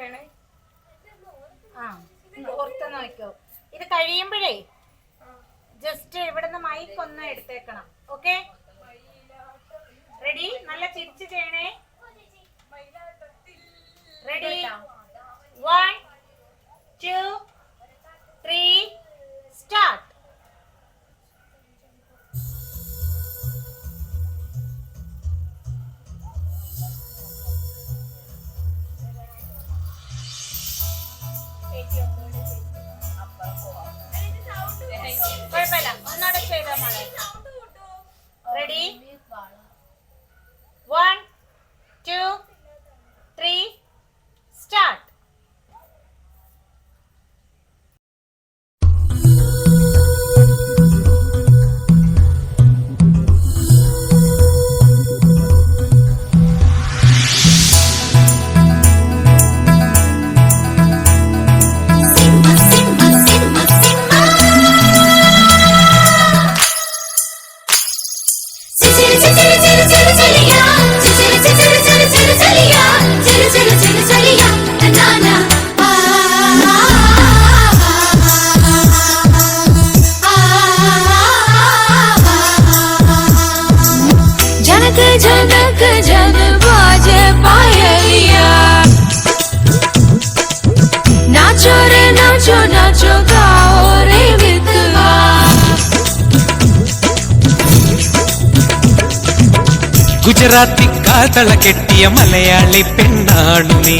വേണേ ആ ഓർത്ത് നോക്കോ ഇത് കഴിയുമ്പോഴേ ജസ്റ്റ് ഇവിടുന്ന് മൈക്ക് ഒന്ന് എടുത്തേക്കണം. ഓക്കെ റെഡി നല്ല ചിരിച്ച് ചെയ്യണേ. റെഡി വൺ குஜராத்தி காதல கெட்டிய மலையாளி பெண்ணானுமே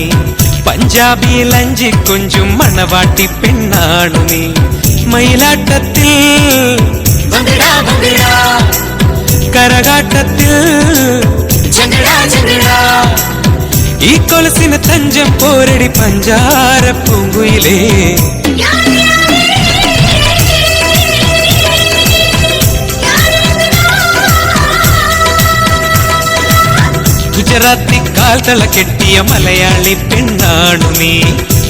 பஞ்சாபி லஞ்சி கொஞ்சம் மணவாட்டி பெண்ணானுமே மயிலாட்டத்தில் கரகாட்டத்தில் ஈ கொலசின தஞ்சம் போரடி பஞ்சார பூங்குயிலே. ഗുജറാത്തി കാൽത്തള കെട്ടിയ മലയാളി പെണ്ണാണു നീ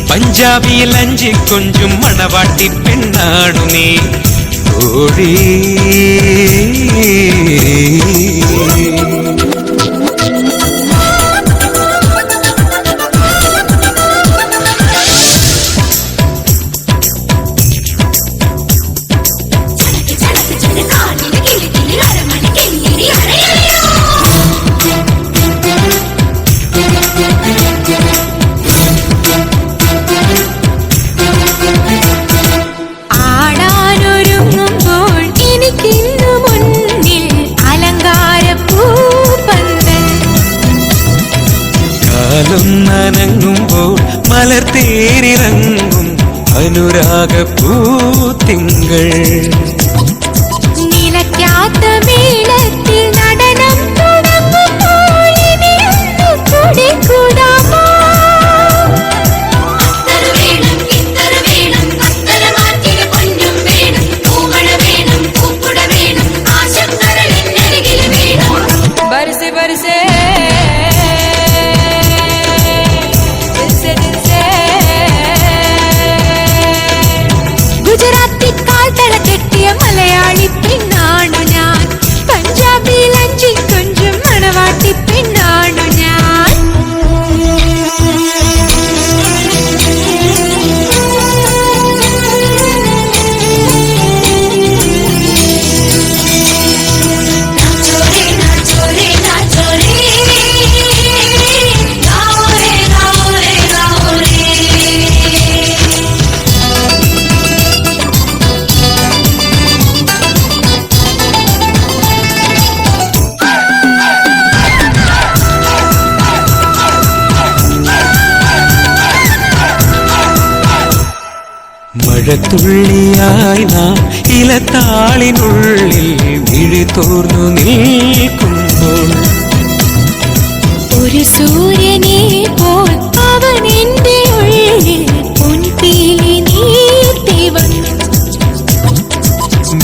പഞ്ചാബിയിൽ അഞ്ചി കൊഞ്ചും മണവാട്ടി പെണ്ണാണു നീ ഓടി നനങ്ങുമ്പോൾ മലർ തേരിറങ്ങും. അനുരാഗ പൂത്തിങ്കൾ മഴത്തുള്ളിയായി നാം ഇലത്താളിനുള്ളിൽ വിഴി തോർന്നു നിൽക്കുമ്പോൾ. ഒരു സൂര്യനെ പോൽ അവൻ എന്റെ ഉള്ളിൽ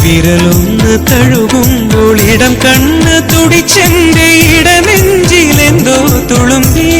വിരലൊന്ന് തഴുകുമ്പോൾ ഇടം കണ്ണ് തുടിച്ചെന്റെ ഇടനെഞ്ചിലെന്തോ തുളുമ്പി.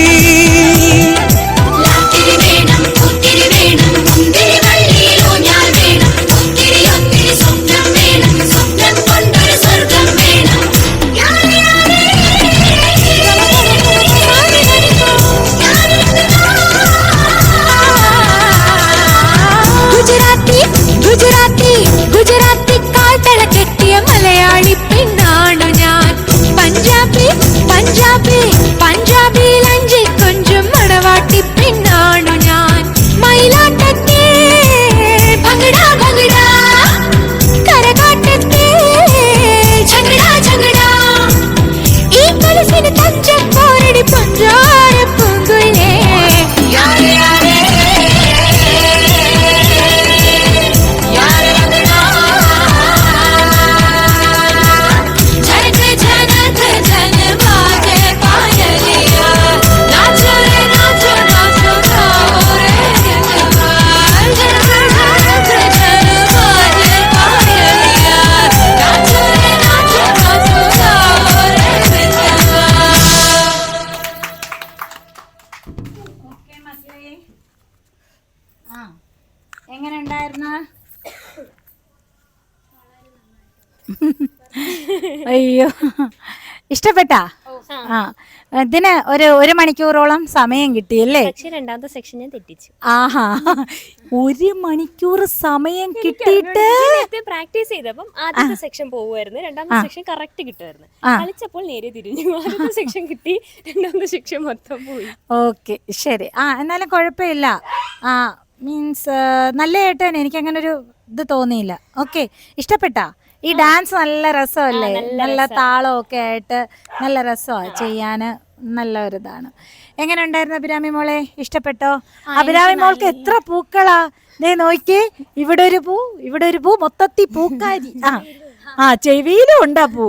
ഇഷ്ടപ്പെട്ടാ? ആ. ഇതിന് ഒരു ഒരു മണിക്കൂറോളം സമയം കിട്ടിയല്ലേ പക്ഷെ രണ്ടാമത്തെ സെക്ഷൻ ഞാൻ തെറ്റിച്ചു. ആഹാ. ഒരു മണിക്കൂർ സമയം കിട്ടിയിട്ട്? പ്രാക്ടീസ് ചെയ്തപ്പം ആദ്യത്തെ സെക്ഷൻ പോവുമായിരുന്നു. രണ്ടാമത്തെ സെക്ഷൻ കറക്റ്റ് കിട്ടുമായിരുന്നു. കളിച്ചപ്പോൾ നേരെ തിരിഞ്ഞു. ആദ്യത്തെ സെക്ഷൻ കിട്ടി രണ്ടാമത്തെ സെക്ഷൻ മൊത്തം പോയി. ഓക്കെ ശരി. ആ എന്നാലും കുഴപ്പമില്ല. ആ മീൻസ് നല്ല തന്നെ എനിക്ക് അങ്ങനെ ഒരു ഇത് തോന്നിയില്ല. ഓക്കെ ഇഷ്ടപ്പെട്ടാ? ഈ ഡാൻസ് നല്ല രസമല്ലേ? നല്ല താളം താളമൊക്കെ ആയിട്ട് നല്ല രസമാണ് ചെയ്യാന് നല്ല ഒരു ഇതാണ് എങ്ങനെ ഉണ്ടായിരുന്നു അഭിരാമി മോളെ? ഇഷ്ടപ്പെട്ടോ? അഭിരാമി മോൾക്ക് എത്ര പൂക്കളാ? ദേ നോക്കി ഇവിടെ ഒരു പൂ ഇവിടെ ഒരു പൂ മൊത്തത്തി പൂക്കാരി. ആ ആ ചെവിയിലും ഉണ്ടാ പൂ.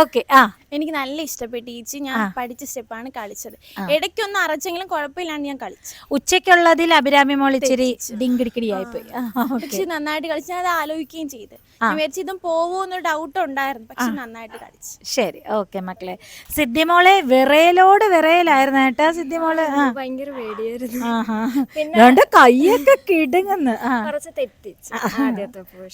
ഓക്കെ ആ. എനിക്ക് നല്ല ഇഷ്ടപ്പെട്ടു ചേച്ചി. ഞാൻ പഠിച്ച സ്റ്റെപ്പാണ് കളിച്ചത്. ഇടയ്ക്കൊന്ന് അറച്ചെങ്കിലും കുഴപ്പമില്ലാണ്ട് ഞാൻ കളിച്ചു. ഉച്ചയ്ക്കുള്ളതിൽ അഭിരാമി മോൾ ഇച്ചിരി ഡിങ്കിടിക്കിടി ആയിപ്പോയി പക്ഷെ നന്നായിട്ട് കളിച്ചു ഞാൻ അത് ആലോചിക്കുകയും ചെയ്ത്. വിചാരിച്ചു ഇതും പോവോന്നൊരു ഡൗട്ട് ഉണ്ടായിരുന്നു. പക്ഷെ നന്നായിട്ട് കളിച്ചു. ശരി. ഓക്കെ മക്കളെ. സിദ്ധിമോളെ വിറയലോട് വിറയലായിരുന്നു കേട്ടോ സിദ്ധിമോൾ ഭയങ്കര പേടിയായിരുന്നു. കൈയൊക്കെ കിടുങ്ങുന്നു. ആ. കുറച്ച് തെറ്റിച്ചു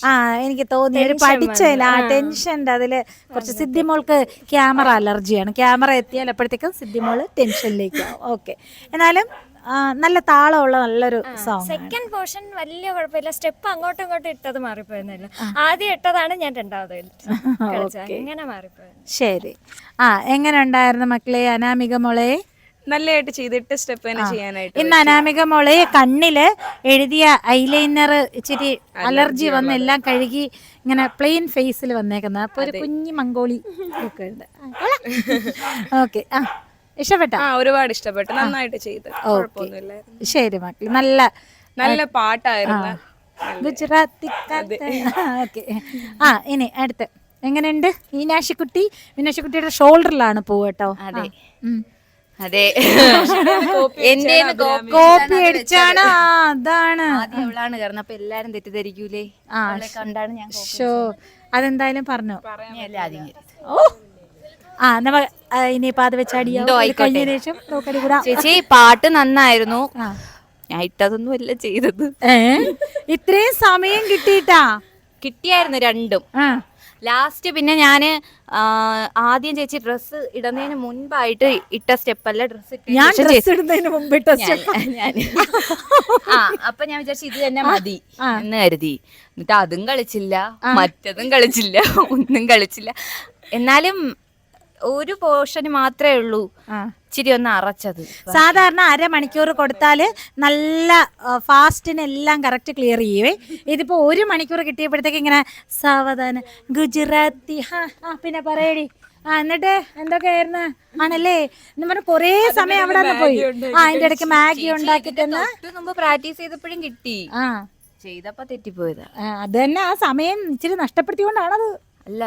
ആ. എനിക്ക് തോന്നി ഒരു പഠിച്ചതില്ല ആ ടെൻഷന്റെ അതിൽ കുറച്ച് സിദ്ധിമോൾക്ക് ക്യാമറ അലർജിയാണ്. ക്യാമറ എത്തിയാൽ അപ്പോഴത്തേക്കും സിദ്ധിമോൾ ടെൻഷനിലേക്ക് ഓക്കെ. എന്നാലും നല്ല താളമുള്ള നല്ലൊരു സോങ് സെക്കൻഡ് പോർഷൻ വലിയ കുഴപ്പമില്ല. സ്റ്റെപ്പ് അങ്ങോട്ടും ഇങ്ങോട്ടും ഇട്ടത് മാറിപ്പോയെന്നല്ല ആദ്യം ഇട്ടതാണ് ഞാൻ രണ്ടാമത് എങ്ങനെ അങ്ങനെ മാറിപ്പോയത് ശരി. ആ എങ്ങനെ ഉണ്ടായിരുന്നു മക്കളെ അനാമിക മോളെ? നല്ലതായിട്ട് ചെയ്തിട്ട് സ്റ്റെപ്പ് തന്നെ ചെയ്യാനായിട്ട് ഇന്ന് അനാമിക മോളെ കണ്ണിൽ എഴുതിയ ഐലൈനർ ഇച്ചിരി അലർജി വന്ന് എല്ലാം കഴുകി ഇങ്ങനെ പ്ലെയിൻ ഫേസിൽ വന്നേക്കുന്നത്. അപ്പൊ ഒരു കുഞ്ഞു മംഗോളി ഒക്കെ ഉണ്ട്. ഓക്കെ ആ. ഇഷ്ടപ്പെട്ട? ആ ഒരുപാട് ഇഷ്ടപ്പെട്ടു. നന്നായിട്ട് ചെയ്ത്. ഓക്കെ. ശരി മക്കൾ നല്ല നല്ല പാട്ടായിരുന്നു. ഗുജറാത്തി ഓക്കെ. ആ ഇനി അടുത്ത്. എങ്ങനെയുണ്ട്? മീനാശിക്കുട്ടി മീനാശിക്കുട്ടിയുടെ ഷോൾഡറിലാണ് പോവട്ടോ അതെ. അതെ. എന്റെ കോപ്പി അടിച്ചാണ് അതാണ്. ആദ്യം അവളാണ് കാരണം അപ്പൊ എല്ലാരും തെറ്റിദ്ധരിക്കൂലേ? ആ, കണ്ടാണ് ഞാൻ ഷോ അതെന്തായാലും പറഞ്ഞു. അല്ലേ ആദ്യം ഓ. ആ നമ്മ ആ, ഇനിയിപ്പോ അത് വെച്ചാടിയോ എന്തോ ഇത് ശേഷം നോക്കടി കൂടാ. ചേച്ചി പാട്ട് നന്നായിരുന്നു. ഞാൻ ഇട്ടതൊന്നും അല്ല ചെയ്തത് ഇത്രയും സമയം കിട്ടിയിട്ടാ? കിട്ടിയായിരുന്നു രണ്ടും. ലാസ്റ്റ് പിന്നെ ഞാൻ ആദ്യം ചേച്ചി ഡ്രസ്സ് ഇടുന്നതിന് മുൻപായിട്ട് ഇട്ട സ്റ്റെപ്പ് അല്ല ഡ്രസ്സ് ഞാൻ ഡ്രസ് ഇടുന്നതിന് മുമ്പ് ഇട്ട സ്റ്റെപ്പ്. ആ അപ്പൊ ഞാൻ വിചാരിച്ചു ഇത് തന്നെ മതി എന്ന് കരുതി. എന്നിട്ട് അതും കളിച്ചില്ല. മറ്റതും കളിച്ചില്ല. ഒന്നും കളിച്ചില്ല. എന്നാലും ഒരു പോർഷൻ മാത്രമേ ഉള്ളൂ ഇച്ചിരി ഒന്ന് അറച്ചത്. സാധാരണ അരമണിക്കൂർ കൊടുത്താൽ നല്ല ഫാസ്റ്റിനെല്ലാം കറക്റ്റ് ക്ലിയർ ചെയ്യുവേ. ഇതിപ്പോ ഒരു മണിക്കൂർ കിട്ടിയപ്പോഴത്തേക്ക് ഇങ്ങനെ സാവധാനം ഗുജറാത്തി ഹാ ആ പിന്നെ പറയടി. ആ എന്നിട്ട് എന്തൊക്കെയായിരുന്നു? ആണല്ലേ? എന്ന് പറഞ്ഞ കൊറേ സമയം അവിടെ പോയി. ആ അതിന്റെ ഇടയ്ക്ക് മാഗി ഉണ്ടാക്കിട്ടെന്ന് മുമ്പ് പ്രാക്ടീസ് ചെയ്തപ്പോഴും കിട്ടി. ആ. ചെയ്തപ്പോ തെറ്റിപ്പോയതാ. അത് തന്നെ ആ സമയം ഇച്ചിരി നഷ്ടപ്പെടുത്തിക്കൊണ്ടാണത്. അല്ല.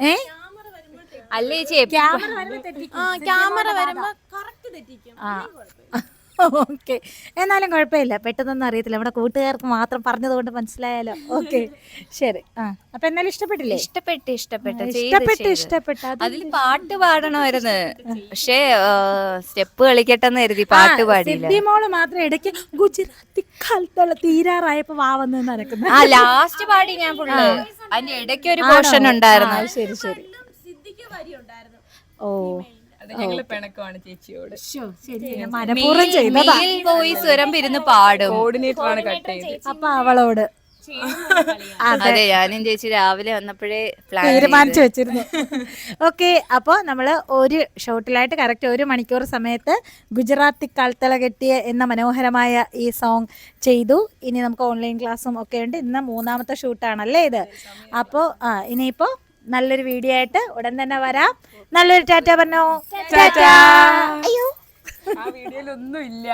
ഏ? അല്ല ചേച്ചി? ക്യാമറ വരുമ്പോ തെറ്റിക്കും. ഓക്കെ. എന്നാലും കുഴപ്പമില്ല. പെട്ടെന്നൊന്നും അറിയത്തില്ല. നമ്മുടെ കൂട്ടുകാർക്ക് മാത്രം പറഞ്ഞതുകൊണ്ട് മനസ്സിലായാലോ? ഓക്കെ. ശരി. ആ. അപ്പൊ എന്നാലും ഇഷ്ടപ്പെട്ടില്ലേ? ഇഷ്ടപ്പെട്ട് ഇഷ്ടപ്പെട്ട്. ചെയ്ത് ഇഷ്ടപ്പെട്ട് ഇഷ്ടപ്പെട്ട. അതിൽ പാട്ട് പാടണമായിരുന്നു. പക്ഷേ സ്റ്റെപ്പ് കളിക്കട്ടെന്ന് കരുതി പാട്ട് പാടി സിദ്ധി മോൾ മാത്രം ഇടയ്ക്ക് ഗുജറാത്തി കാലത്തുള്ള തീരാറായപ്പോ വാവന്ന് നടക്കുന്നു ആ ലാസ്റ്റ് പാടി ഞാൻ അതിന്റെ ഇടയ്ക്ക് ഒരു പോർഷൻ ഉണ്ടായിരുന്നു. ശരി ശരി. ഓ. അത് ഞങ്ങൾ പിണക്കമാണ് ചേച്ചിയോട്. ശരി ഞാൻ മനഃപൂർവം ചെയ്തതാ. മെയിൽ വോയിസ് വരുമ്പോ ഇരുന്ന് പാടും. കോർഡിനേറ്ററാണ് കട്ട് ചെയ്ത് അപ്പൊ അവളോട്. അതെ ഞാനും ചേച്ചി രാവിലെ വന്നപ്പോഴേ പ്ലാൻ തീരുമാനിച്ചു വെച്ചിരുന്നു. ഓക്കെ അപ്പോൾ നമ്മൾ ഒരു ഷോട്ടിലായിട്ട് കറക്റ്റ് ഒരു മണിക്കൂർ സമയത്ത് ഗുജറാത്തി കാൽത്തള കെട്ടിയ എന്ന മനോഹരമായ ഈ സോങ് ചെയ്തു. ഇനി നമുക്ക് ഓൺലൈൻ ക്ലാസ്സും ഒക്കെ ഉണ്ട്. ഇന്ന് മൂന്നാമത്തെ ഷൂട്ടാണല്ലേ ഇത്? അപ്പോൾ ആ ഇനിയിപ്പോൾ നല്ലൊരു വീഡിയോ ആയിട്ട് ഉടൻ തന്നെ വരാം. നല്ലൊരു ടാറ്റ പറഞ്ഞോ. ടാറ്റ. അയ്യോ ആ വീഡിയോയിൽ ഒന്നും ഇല്ല